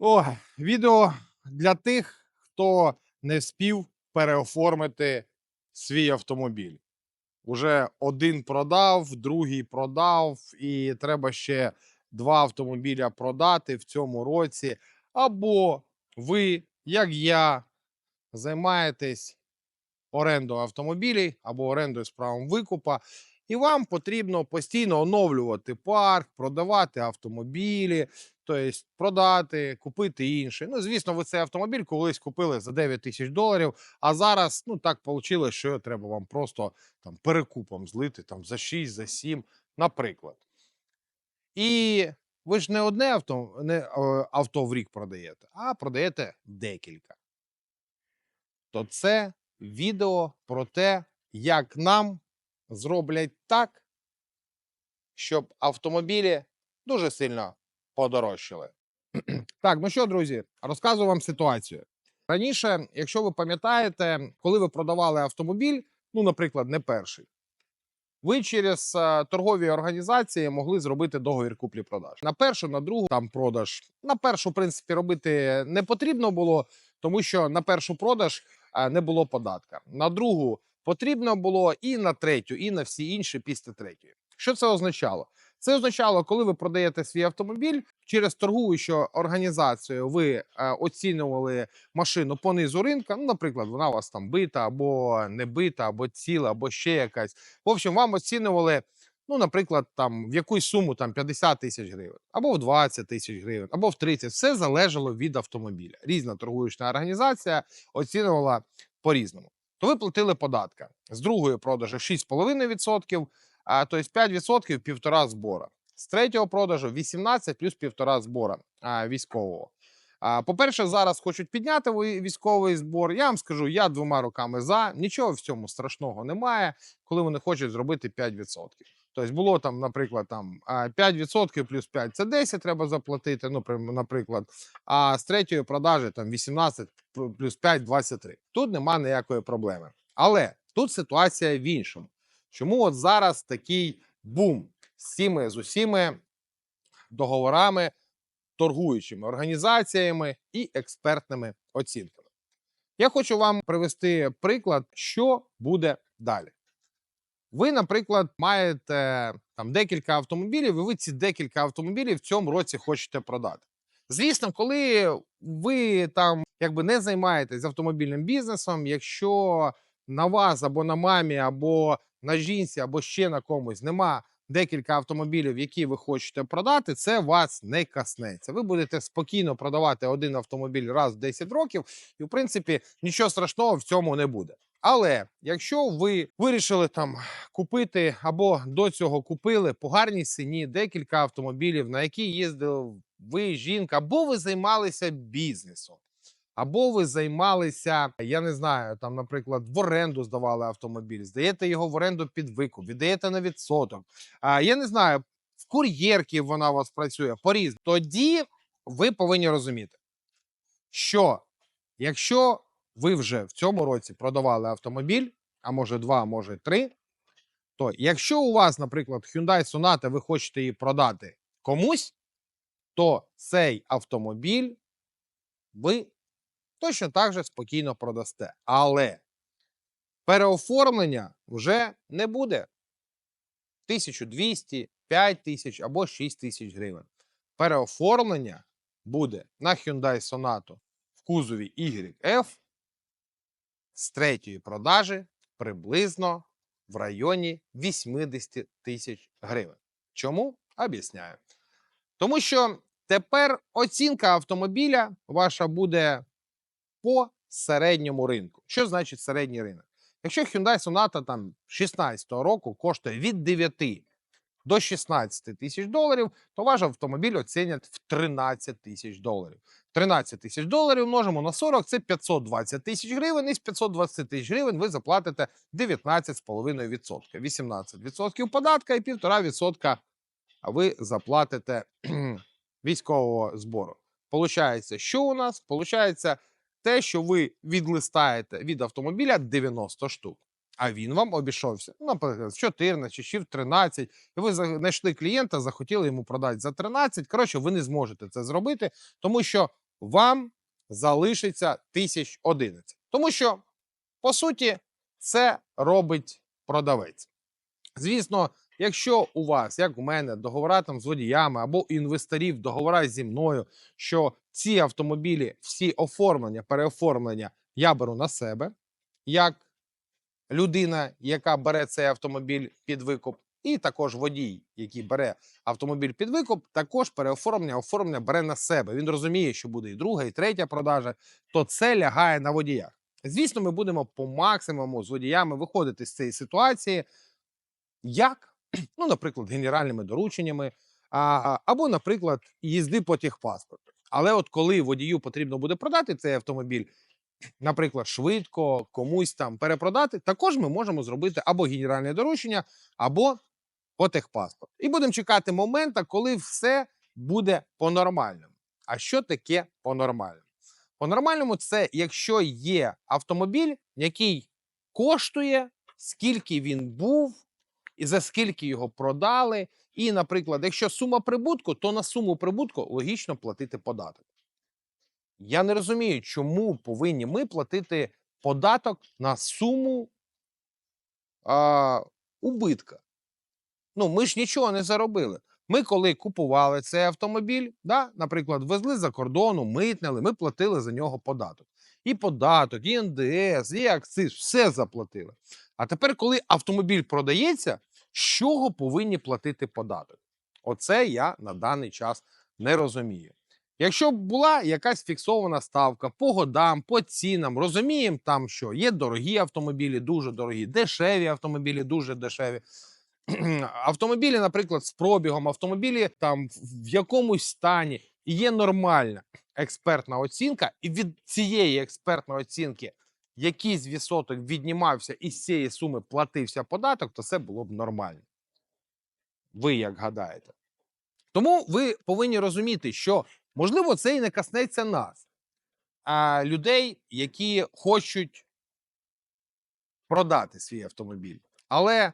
О, відео для тих, хто не спів переоформити свій автомобіль. Уже один продав, другий продав, і треба ще два автомобіля продати в цьому році. Або ви, як я, займаєтесь орендою автомобілів або орендою з правом викупа, і вам потрібно постійно оновлювати парк, продавати автомобілі, тобто продати, купити інший. Ну, звісно, ви цей автомобіль колись купили за 9 тисяч доларів, а зараз ну так вийшло, що треба вам просто там перекупом злити там за 6, за 7, наприклад. І ви ж не одне авто, не, е, авто в рік продаєте, а продаєте декілька. То це відео про те, як нам зроблять так, щоб автомобілі дуже сильно подорожчали. Так, ну що, друзі, розказую вам ситуацію. Раніше, якщо ви пам'ятаєте, коли ви продавали автомобіль, ну, наприклад, не перший, ви через е, торгові організації могли зробити договір куплі-продаж. На першу, на другу там продаж. На першу, в принципі, робити не потрібно було, тому що на першу продаж е, не було податка. На другу потрібно було і на третю, і на всі інші після третьої. Що це означало? Це означало, коли ви продаєте свій автомобіль через торгуючу організацію, ви е, оцінювали машину по низу ринка. Ну, наприклад, вона у вас там бита, або не бита, або ціла, або ще якась. В общем, вам оцінювали. Ну, наприклад, там в якусь суму там 50 тисяч гривень, або в 20 тисяч гривень, або в 30. Все залежало від автомобіля. Різна торгуюча організація оцінювала по-різному. То ви платили податка з другої продажу 6,5%, а тобто 5% півтора збора. З третього продажу 18 плюс півтора збора а, військового. А, по-перше, зараз хочуть підняти військовий збор. Я вам скажу, я двома руками за. Нічого в цьому страшного немає, коли вони хочуть зробити 5%. Тобто було там, наприклад, там 5% плюс 5 це 10 треба заплатити. Ну, наприклад, а з третьої продажі там 18 плюс 5 23. Тут нема ніякої проблеми. Але тут ситуація в іншому. Чому от зараз такий бум з цими з усіми договорами, торгуючими організаціями і експертними оцінками? Я хочу вам привести приклад, що буде далі. Ви, наприклад, маєте там декілька автомобілів, і ви ці декілька автомобілів в цьому році хочете продати. Звісно, коли ви там якби не займаєтесь автомобільним бізнесом, якщо на вас або на мамі, або на жінці, або ще на комусь нема декілька автомобілів, які ви хочете продати, це вас не коснеться. Ви будете спокійно продавати один автомобіль раз в 10 років, і в принципі нічого страшного в цьому не буде. Але якщо ви вирішили там купити або до цього купили по гарній ціні декілька автомобілів, на які їздили ви, жінка, або ви займалися бізнесом, або ви займалися, я не знаю, там, наприклад, в оренду здавали автомобіль, здаєте його в оренду під викуп, віддаєте на відсоток. А, я не знаю, в кур'єрки вона у вас працює по різному. Тоді ви повинні розуміти, що якщо ви вже в цьому році продавали автомобіль, а може два, а може три, то якщо у вас, наприклад, Hyundai Sonata, ви хочете її продати комусь, то цей автомобіль ви точно так же спокійно продасте. Але переоформлення вже не буде 1200, 5000 або 6000 гривень. Переоформлення буде на Hyundai Sonata в кузові YF з третьої продажі приблизно в районі 80 тисяч гривень. Чому? Об'ясняю. Тому що тепер оцінка автомобіля ваша буде по середньому ринку. Що значить середній ринок? Якщо Hyundai Sonata там 16-го року коштує від 9 до 16 тисяч доларів, то ваш автомобіль оцінять в 13 тисяч доларів. 13 тисяч доларів множимо на 40 це 520 тисяч гривень. І з 520 тисяч гривень ви заплатите 19,5%. 18% податка і 1,5% ви заплатите військового збору. Получається, що у нас? Получається те, що ви відлистаєте від автомобіля 90 штук. А він вам обійшовся, ну, наприклад, в 14 чи в 13, і ви знайшли клієнта, захотіли йому продати за 13. Коротше, ви не зможете це зробити, тому що вам залишиться 1011. Тому що, по суті, це робить продавець. Звісно, якщо у вас, як у мене, договора там з водіями або інвесторів договора зі мною, що ці автомобілі, всі оформлення, переоформлення я беру на себе, як людина, яка бере цей автомобіль під викуп, і також водій, який бере автомобіль під викуп, також переоформлення, оформлення бере на себе. Він розуміє, що буде і друга, і третя продажа, то це лягає на водіях. Звісно, ми будемо по максимуму з водіями виходити з цієї ситуації. Як? Ну, наприклад, генеральними дорученнями, а, або, наприклад, їзди по техпаспорту. Але от коли водію потрібно буде продати цей автомобіль, наприклад, швидко комусь там перепродати, також ми можемо зробити або генеральне доручення, або по техпаспорту. І будемо чекати моменту, коли все буде по-нормальному. А що таке по-нормальному? По-нормальному, це якщо є автомобіль, який коштує, скільки він був, і за скільки його продали. І, наприклад, якщо сума прибутку, то на суму прибутку логічно платити податок. Я не розумію, чому повинні ми платити податок на суму а, убитка. Ну, ми ж нічого не заробили. Ми, коли купували цей автомобіль, да, наприклад, везли за кордону, митнили, ми платили за нього податок. І податок, і НДС, і акциз, все заплатили. А тепер, коли автомобіль продається, з чого повинні платити податок? Оце я на даний час не розумію. Якщо б була якась фіксована ставка по годам, по цінам, розуміємо там, що є дорогі автомобілі, дуже дорогі, дешеві автомобілі, дуже дешеві. Автомобілі, наприклад, з пробігом, автомобілі там в- якомусь стані є нормальна експертна оцінка, і від цієї експертної оцінки якийсь відсоток віднімався і з цієї суми платився податок, то це було б нормально. Ви як гадаєте? Тому ви повинні розуміти, що можливо це і не коснеться нас, а людей, які хочуть продати свій автомобіль. Але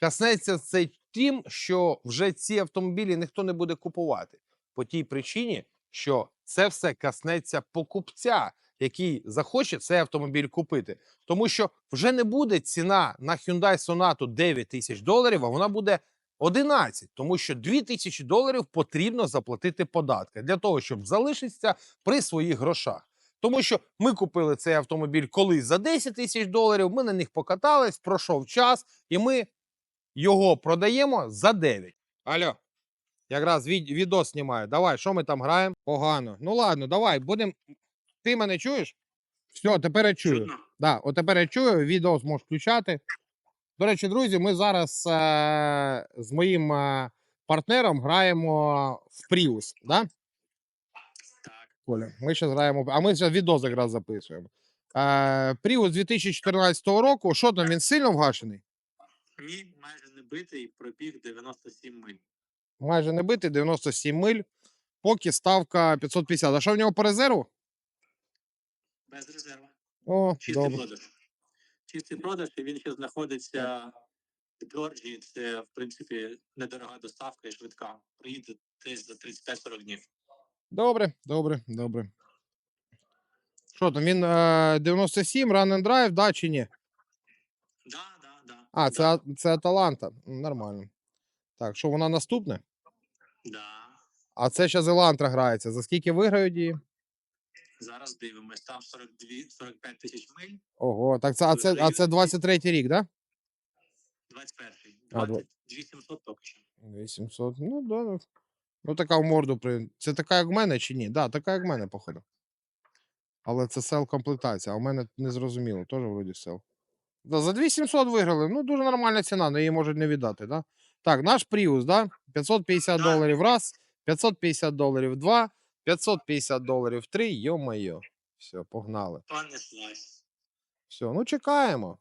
коснеться це тим, що вже ці автомобілі ніхто не буде купувати по тій причині, що це все коснеться покупця, який захоче цей автомобіль купити. Тому що вже не буде ціна на Hyundai Sonata 9 тисяч доларів, а вона буде 11, тому що 2 тисячі доларів потрібно заплатити податки для того, щоб залишитися при своїх грошах. Тому що ми купили цей автомобіль колись за 10 тисяч доларів, ми на них покатались, пройшов час, і ми його продаємо за 9. Алло, якраз від, відео знімаю. Давай, що ми там граємо? Погано. Ну ладно, давай, будемо. Ти мене чуєш? Все, тепер я чую. Чутно? Да, от тепер я чую, відео зможу включати. До речі, друзі, ми зараз е- з моїм е- партнером граємо в Prius, да? Так. Коля, ми зараз граємо, а ми зараз відео якраз записуємо. Е- Prius 2014 року. Що там, він сильно вгашений? Ні, майже не битий, пробіг 97 миль. Майже не битий, 97 миль. Поки ставка 550. А що в нього по резерву? Без резерву. О, Чистий добре. продаж. Чистий продаж, і він ще знаходиться в Джорджії. Це, в принципі, недорога доставка і швидка. Приїде десь за 35-40 днів. Добре, добре, добре. Що там, він е, 97, run and drive, да чи ні? Да, да, да. А, це, А- це Аталанта. Нормально. Так, що вона наступне? Да. А це ще Елантра грається. За скільки виграють її? Зараз дивимось. Там 42, 45 тисяч миль, Ого, так це, а це, а це 23 рік, да? 21-й. А, два- 2700 поки що. 800. Ну, да. ну. Ну, така в морду. при- Це така, як в мене, чи ні? Да, така, як в мене, походу. Але це сел комплектація, а в мене не зрозуміло, теж вроді сел. Да, за 2700 виграли. Ну, дуже нормальна ціна, але її можуть не віддати, да? Так, наш Prius, да? 550 Да. доларів раз, 550 доларів два, 550 доларів три, йо-моє. Все, погнали. Понеслась. Все, ну чекаємо.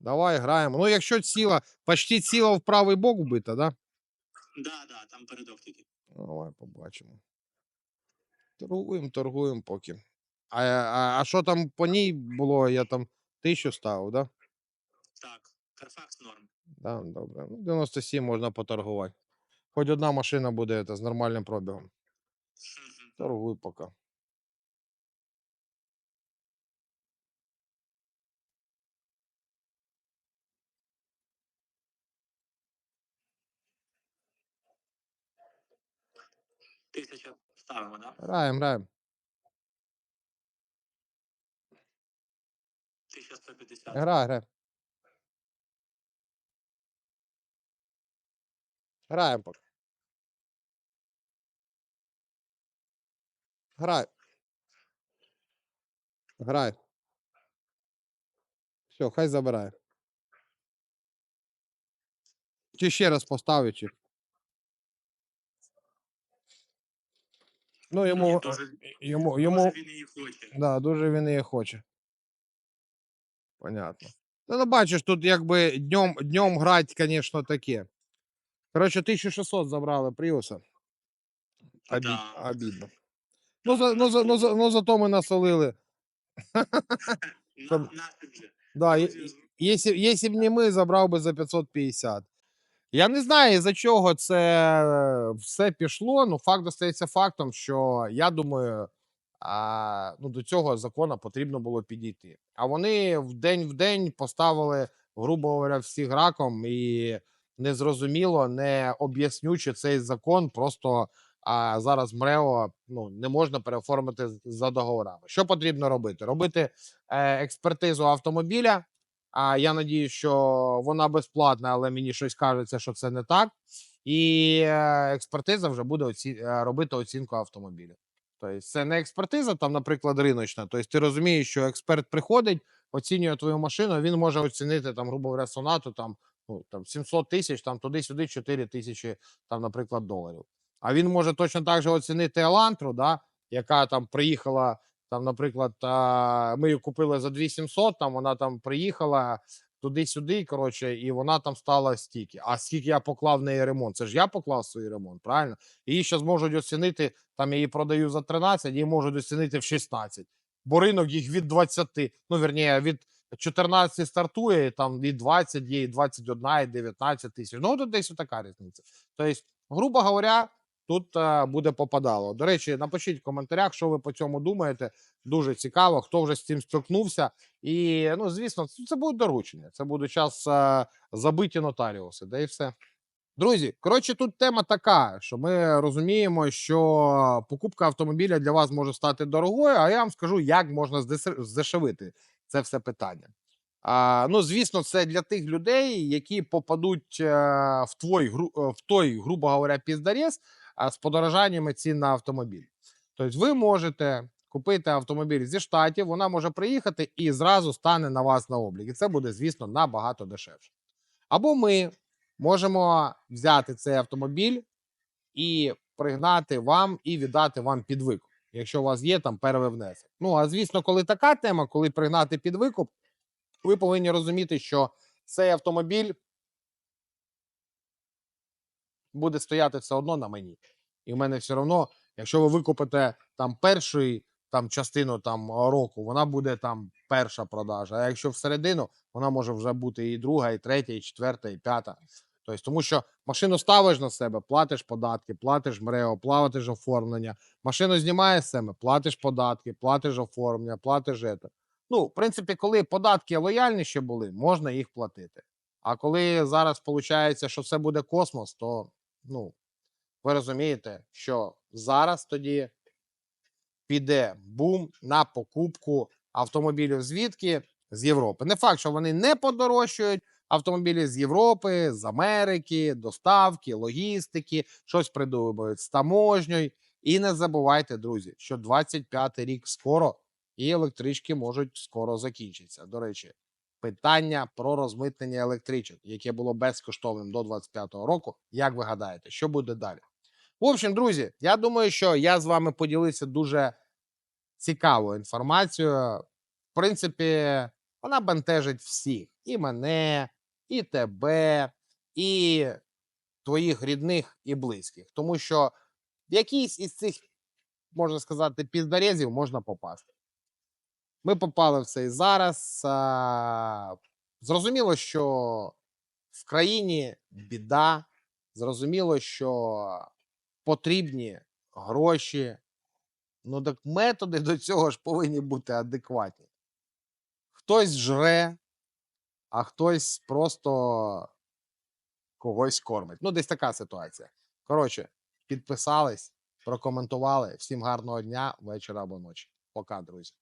Давай граємо. Ну, якщо ціла, почти ціла в правий бок вбита, да? Да, да, там передок тільки. Давай побачимо. Торгуємо, торгуємо поки. А, а, а що там по ній було? Я там тисячу ставив, да? Так, Carfax норм. Да, добре. Ну, 97 можна поторгувати. Хоч одна машина буде це, з нормальним пробігом. Мгм. Торгуй пока. Тисяча ставимо, да? Граємо, граємо. 1150. Грай, грай. Граємо поки. Грай. Грай. Все, хай забирає. Чи ще раз поставить чи. Ну, йому, дуже, йому, йому, дуже він її хоче. да, дуже він і хоче. Понятно. Ну, ну бачиш, тут якби днем, днем грати, звісно, таке. Коротше, 1600 забрали Пріуса. Обід, Да. Обідно. Ну, за, ну, за, ну, за, ну, зато ми насолили. На, Щоб- Да, е- Друзі, Якщо, якщо б не ми, забрав би за 550. Я не знаю, за чого це е, все пішло. Ну, факт остається фактом, що я думаю, а, ну, до цього закону потрібно було підійти. А вони в день в день поставили, грубо говоря, всіх раком і незрозуміло, не об'яснюючи цей закон, просто а зараз МРЕО ну, не можна переоформити за договорами. Що потрібно робити? Робити е, експертизу автомобіля. А я надію, що вона безплатна, але мені щось кажеться, що це не так. І е, експертиза вже буде оці... е, робити оцінку автомобіля. Тобто, це не експертиза, там, наприклад, риночна. Тобто, ти розумієш, що експерт приходить, оцінює твою машину, він може оцінити там, грубо говоря, сонату там, ну, там 700 тисяч, там туди-сюди 4 тисячі, там, наприклад, доларів. А він може точно так же оцінити Елантру, да, яка там приїхала там, наприклад, ми її купили за 2700, там вона там приїхала туди-сюди, коротше, і вона там стала стільки. А скільки я поклав в неї ремонт? Це ж я поклав свій ремонт, правильно? Її ще зможуть оцінити, там я її продаю за 13, її можуть оцінити в 16. Бо ринок їх від 20, ну, верніше, від 14 стартує, там і 20 є, і 21, і 19 тисяч. Ну, тут десь така різниця. Тобто, грубо говоря, тут е, буде попадало. До речі, напишіть в коментарях, що ви по цьому думаєте. Дуже цікаво, хто вже з цим стикнувся. І ну, звісно, це- буде доручення. Це буде час е, забиті нотаріуси, да і все. Друзі, коротше, тут тема така, що ми розуміємо, що покупка автомобіля для вас може стати дорогою, а я вам скажу, як можна здешев- здешевити це все питання. А, ну, звісно, це для тих людей, які попадуть е, в, твой, в той, грубо говоря, піздарєс а, з подорожаннями цін на автомобіль. Тобто, ви можете купити автомобіль зі штатів, вона може приїхати і зразу стане на вас на облік. І це буде, звісно, набагато дешевше. Або ми можемо взяти цей автомобіль і пригнати вам і віддати вам під викуп, якщо у вас є там первий внесок. Ну а звісно, коли така тема, коли пригнати під викуп, ви повинні розуміти, що цей автомобіль буде стояти все одно на мені. І в мене все одно, якщо ви викупите там перший там частину там року, вона буде там перша продажа. А якщо всередину, вона може вже бути і друга, і третя, і четверта, і п'ята. Тобто, тому що машину ставиш на себе, платиш податки, платиш МРЕО, платиш оформлення. Машину знімаєш з себе, платиш податки, платиш оформлення, платиш це. Ну, в принципі, коли податки лояльні ще були, можна їх платити. А коли зараз виходить, що все буде космос, то ну, ви розумієте, що зараз тоді піде бум на покупку автомобілів звідки? З Європи. Не факт, що вони не подорожчають автомобілі з Європи, з Америки, доставки, логістики, щось придумають з таможньою. І не забувайте, друзі, що 25 рік скоро і електрички можуть скоро закінчитися. До речі, питання про розмитнення електричок, яке було безкоштовним до 25-го року. Як ви гадаєте, що буде далі? В общем, друзі, я думаю, що я з вами поділився дуже цікавою інформацією. В принципі, вона бентежить всіх: і мене, і тебе, і твоїх рідних і близьких. Тому що в якийсь із цих, можна сказати, піздарезів можна попасти. Ми попали в це і зараз. А, зрозуміло, що в країні біда. Зрозуміло, що потрібні гроші. Ну так методи до цього ж повинні бути адекватні. Хтось жре, а хтось просто когось кормить. Ну, десь така ситуація. Коротше, підписались, прокоментували. Всім гарного дня, вечора або ночі. Пока, друзі.